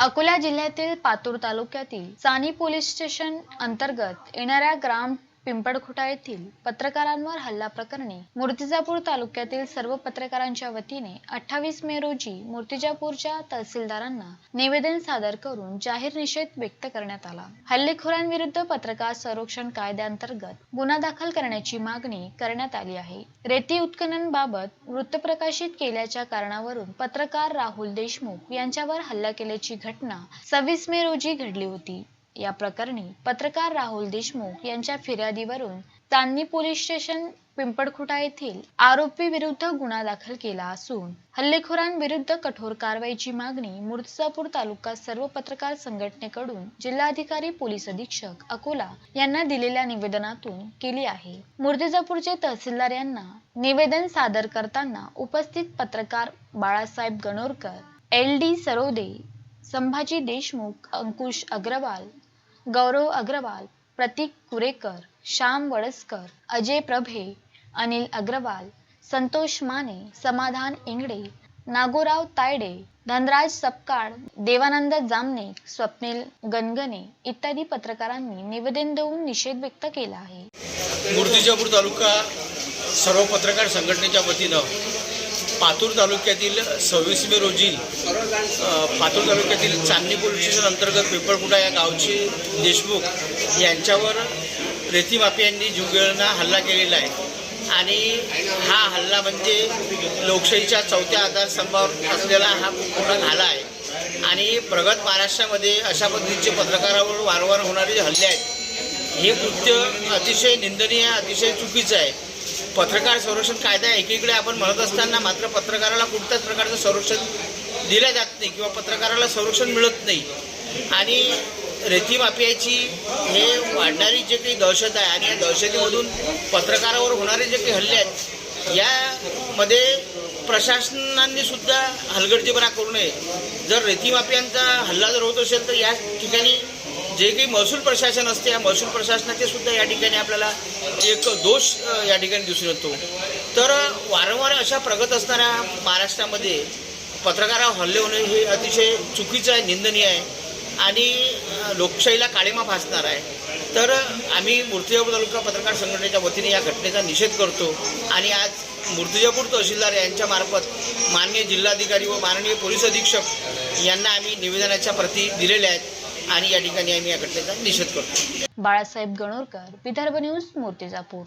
अकोला जिल्ह्यातील पातूर तालुक्यातील चानी पोलीस स्टेशन अंतर्गत येणाऱ्या ग्राम पिंपळखुटा येथील पत्रकारांवर हल्ला प्रकरणी मूर्तिजापूर तालुक्यातील सर्व पत्रकारांच्या वतीने अठ्ठावीस मे रोजी मूर्तिजापूरच्या तहसीलदारांना निवेदन सादर करून जाहीर निषेध व्यक्त करण्यात आला. हल्लेखोरांविरुद्ध पत्रकार संरक्षण कायद्याअंतर्गत गुन्हा दाखल करण्याची मागणी करण्यात आली आहे. रेती उत्खनन बाबत वृत्त प्रकाशित केल्याच्या कारणावरून पत्रकार राहुल देशमुख यांच्यावर हल्ला केल्याची घटना सव्वीस मे रोजी घडली होती. या प्रकरणी पत्रकार राहुल देशमुख यांच्या फिर्यादीवरून तान्नी पोलीस स्टेशन पिंपळखुटा येथील आरोपी विरुद्ध गुन्हा दाखल केला असून हल्लेखोरांविरुद्ध कठोर कारवाईची मागणी मुर्तजापूर तालुका सर्व पत्रकार संघटनेकडून जिल्हाधिकारी पोलीस अधीक्षक अकोला यांना दिलेल्या निवेदनातून केली आहे. मुर्तजापूरचे तहसीलदार यांना निवेदन सादर करताना उपस्थित पत्रकार बाळासाहेब गणोरकर एल डी सरोदे संभाजी देशमुख अंकुश अग्रवाल गौरव अग्रवाल प्रतीक कुरेकर श्याम वडसकर अजय प्रभे अनिल अग्रवाल संतोष माने समाधान इंगडे नागोराव तायडे धनराज सपकाळ देवानंद जामने स्वप्नील गणगणे इत्यादी पत्रकारांनी निवेदन देऊन निषेध व्यक्त केला आहे. मूर्तिजापूर तालुका सर्व पत्रकार संघटनेच्या वतीनं पातूर तालुक्यातील सव्वीस मे रोजी पातूर तालुक्यातील चांदणी पोलीस स्टेशन अंतर्गत पिंपळकुटा या गावचे देशमुख यांच्यावर रेती माफियांनी जुगळणा हल्ला केलेला आहे. आणि हा हल्ला म्हणजे लोकशाहीच्या चौथ्या आधारस्तंभावर असलेला हा पूर्ण घाला आहे. आणि प्रगत महाराष्ट्रामध्ये अशा पद्धतीचे पत्रकारावर वारंवार होणारे हल्ले आहेत हे कृत्य अतिशय निंदनीय अतिशय चुकीचं आहे. पत्रकार संरक्षण कायदा एकीकडे आपण म्हणत असताना मात्र पत्रकाराला कुठल्याच प्रकारचं संरक्षण दिलं जात नाही किंवा पत्रकाराला संरक्षण मिळत नाही. आणि रेती माफियाची हे वाढणारी जे काही दहशत आहे आणि या दहशतीमधून पत्रकारावर होणारे जे काही हल्ले आहेत यामध्ये प्रशासनाने सुद्धा हलगर्जीपणा करू नये. जर रेतीमाफियांचा हल्ला जर होत असेल तर या ठिकाणी जे काही महसूल प्रशासन असते या महसूल प्रशासनाचे सुद्धा या ठिकाणी आपल्याला एक दोष या ठिकाणी दिसून येतो. तर वारंवार अशा प्रगत असणाऱ्या महाराष्ट्रामध्ये पत्रकारावर हल्ले होणे हे अतिशय चुकीचं आहे निंदनीय आहे. आणि लोकशाहीला काळीमा फासणार आहे. तर आम्ही मूर्तिजापूर तालुका पत्रकार संघटनेच्या वतीने या घटनेचा निषेध करतो आणि आज मूर्तिजापूर तहसीलदार यांच्यामार्फत माननीय जिल्हाधिकारी व माननीय पोलीस अधीक्षक यांना आम्ही निवेदनाच्या प्रती दिलेल्या आहेत आणि या ठिकाणी आम्ही या घटनेचा निषेध करतो. बाळासाहेब गणोरकर विदर्भ न्यूज मूर्तिजापूर.